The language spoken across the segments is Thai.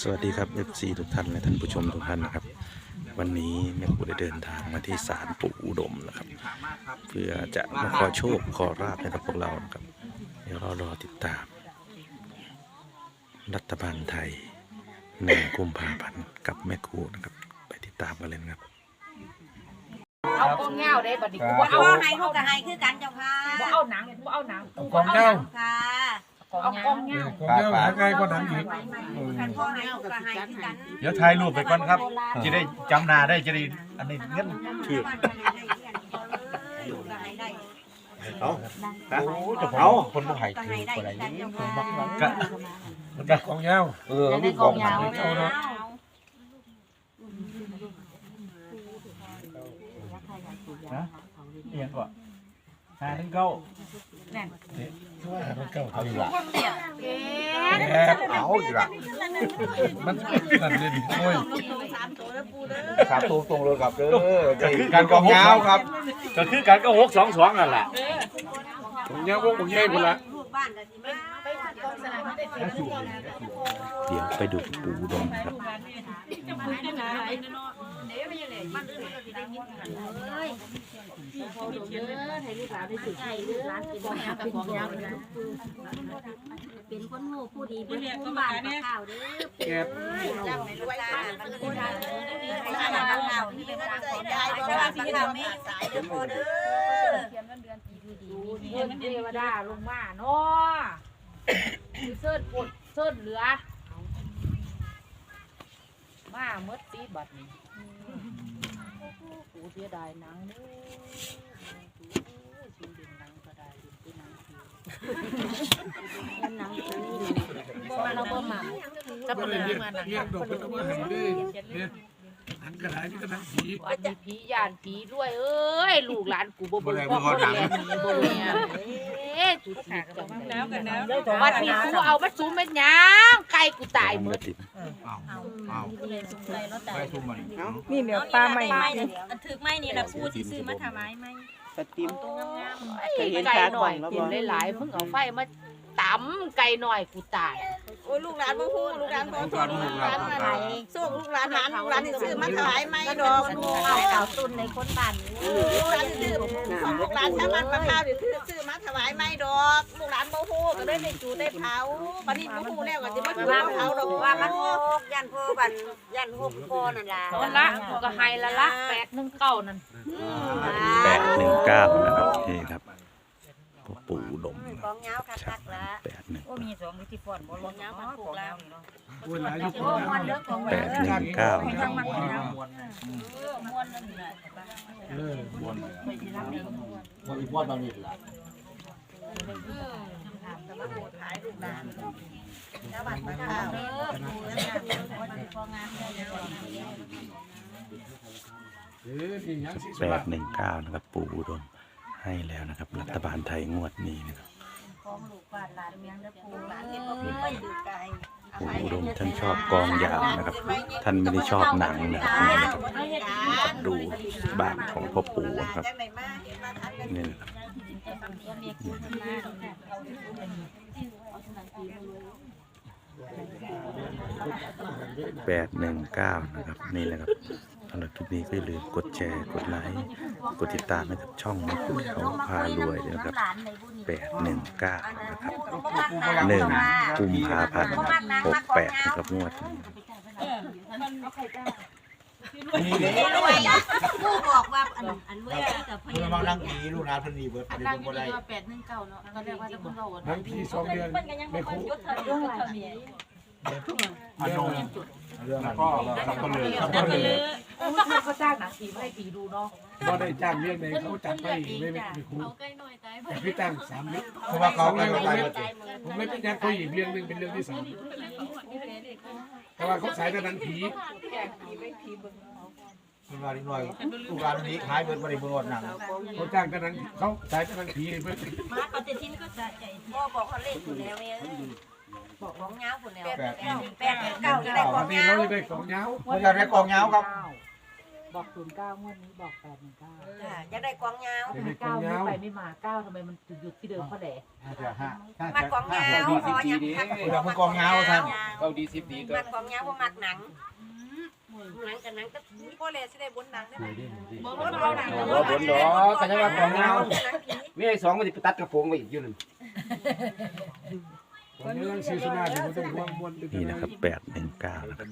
สวัสดีครับ FC ทุกท่านและท่านผู้ชมทุกท่านนะครับ วันนี้แม่ครูได้เดินทางมาที่ศาลปู่อุดมนะครับ เพื่อจะมาขอโชคขอราบให้กับพวกเรานะครับ เดี๋ยวเรารอติดตาม รัฐบาลไทยหนึ่งกุมภาพันธ์กับแม่ครูนะครับ ไปติดตามกันเลยนะครับเอากองเงาได้บัดนี้กูบ่บ่เอาเอาให้ลูกก็ให้คือกันเจ้าค่ะบ่เอาหนังบ่เอาหนังกูกองเงาค่ะ เอากองเงาของเจ้าหาง่ายกว่านั้นอีกกันพ่อให้ลูกก็ให้คือกันเดี๋ยวถ่ายรูปไปก่อนครับจะได้จำหนาได้จะได้อันนี้เงินถือลูกก็ให้ได้เอาเอาคนบ่ให้ถือบ่ได้เจ้าค่ะก็ของเงาเออลูกกองมันเอาเนาะนะเอียงก่อน ห้าถึงเก้าเก้าเอาอีกละแอบเอาอีกละมันนั่นเลยดิโอ้ยครับตรงตรงเลยครับเด้อการกองยาวครับก็คือการก็หกสองสองนั่นแหละของเงาวงของใหญ่พุ่นละ ลูกบ้านก็สิมาเดี๋ยวไปดูปู่อุดมนะครับเป็นคนโง่ผู้ดีเป็นผู้บ้านปากข่าวเด้อแอบจำให้ลูกบ้านมันคนให้บ้านบ้านเฮานี่เป็นบ้านใจได้เพราะว่าบ้านเฮามีสายเด้อพ่อเด้อเงินเทวดาลงมาเนาะ เสิร์ชปดเสิร์ชเหลือมาเมื่อปีบัดนี้กูเสียดายหนังเด้อชีวิตหนังก็ได้เป็นหนังผีหนังผีเราบ่มาจะก็เป็นเลยหนัเรีงยกมาหนังเรียกดอกเป็นตัวให้เลยเนี่ย หันกระดาษนี่ก็นั่งผีอันนี้ผีย่านผีด้วยเอ้ยลูกหลานกูบ่เบิ่งพ่อบ่แลหนีบ่แลเอ้ยจุดขากันแล้วกันแล้ววันนี้กูเอามาสูมเป็นหยังไก่กูตายหมเอดติดเอาไปทุ่มมันนี่เหลือปลาใหม่ถือไม้นี่ล่ะผู้ที่ซื้อมาถวายไม้สติมไอ้ไก่หน่อยกินหลายๆเพิ่งเอาไฟมาตำไก่หน่อยกูตายโอ้ลูกหลานบ่ฮู้ลูกหลานบ่ฮู้ลูกหลานมาส่งลู กหลานหลานลูกหลานที่ซื้อมาถวายไม้ดอกลูกหลานเก่าตุนในคนบ้านนี่ลูกหลานที่ซื้อของลูกหลานชาวบ้านปะข้าวที่ซื้อมาถวายไม้ดอกลูกหลานบ่ฮู้ก็เลยได้จูได้เผาบัดนี้บ่ฮู้แล้วก็สิมาจูมาเผาดอกว่ามันโกยันพ่อบันยันฮกพ่อนั่นล่ะนั่นละกูก็ให้ละละแปดหนึ่งเก้านั่นแปดหนึ่งเก้านะครับนี่ครับพ่อปู่อุดมนะกองยาวคักๆล่ะแปดหนึ่ง มีสองวิธีฟอนบ่ลงยาวมันถูกแล้วโอ้ยหลายยุคโอ้มวนเด้อของแปดหนึ่งเก้านะครับมวนนั่นน่ะเออมันอีกวันบางนิดล่ะเออนี่ยังสิแปดหนึ่งเก้านะครับ ปู่อุดมให้แล้วนะครับ รัฐบาลไทยงวดนี้นะครับ ของลูกบ้านหลานเมียงเด้อปู่หลานเฮ็ดบ่มีไม่ดื้อไก่ปู่อุดมท่านชอบกองยาวนะครับ ท่านไม่ได้ชอบหนังนะครับนี่นะครับบดูบ้านของพ่อปู่นะครับจังได๋มาเห็นมาทันกันนี่นะครับแปดหนึ่งเก้านะครับนี่แหละครับ สำหรับคลิปนี้ก็อย่าลืมกดแชร์กดไลค์กดติดตามให้กับช่องมะขุดเขาพารวยด้วยนะครับแปดหนึ่งเก้านะครับหนึ่งกุมภาพันธ์หกแปดนะครับงวดนี้นี่เลยผู้บอกว่าอันอันเว้ยกับพมันยาบางนั่งผีลูกน้าพันนีเบิร์ดพันนีนั่งบ่ได้ว่าแปดหนึ่งเก้าเนาะตอนแรกว่าจะคุณเรานั่งผีสองเดือนไม่คุ้มอันนง เรื่องก็สับปะเลอสับก็ปะเลอก็จ้างหนังผีมาให้ผีดูเนาะบ่ได้จ้างเลี้ยงในเขาจัดไปไม่ไม่ไม่คุ้มแต่พี่ตั้งสามเม็ดเพราะว่าเขาไม่ได้ผมไม่เป็นญาติเขาอีกเรื่องหนึงเป็นเรื่องที่สามเพราะว่าเขาสายแต่นังผีมันมาดีหน่อยลูกหลานนี้ขายเบิร์ดบริบูรณ์หนังเขาจ้างแต่นังเขาสายแต่นังผีเพื่อนมาปฏิทินก็จะใจพ่อบอกเขาเลขอยู่แล้วเนี่ย บอกของยาวพุ่นแล้ว8 8 9จะได้ขตอองนนี้ยาเราวจะได้ของยาวเขาอยากได้กองยาวครับ บอกศูนย์เก้างวดนี้บอกแปดหนึ่งเก้าจ้ะอยากได้กวางยาวเดี๋ยวไปกอเก้างไม่ยาวไปไม่มาเก้าทำไมมันหยุดที่เดิมเพราะแหละมักกวางยาวพอยังพักเราผู้กองยาวครับเขาดีสิบดีตัวมักกวางยาวบ่มักหนังหนังกับหนังก็พ่อแลสิได้บนหนังได้ไหมบ่บนเอาหนังบ่บนดอกก็จะว่ากองยาวมีไอ้สองมันสิไปตัดกระโปรงไว้อีกอยู่นั่นวันนี้ยังซีซู นี่นะครับแปดหนึ่งเก้านะครับ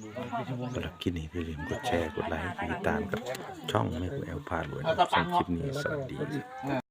สำหรับคลิปนี้อย่าลืมกดแชร์ กดไลค์กดติดตามกับช่องแม่คุณแอลพารวยนะครับสำหรับคลิปนี้ สวัสดี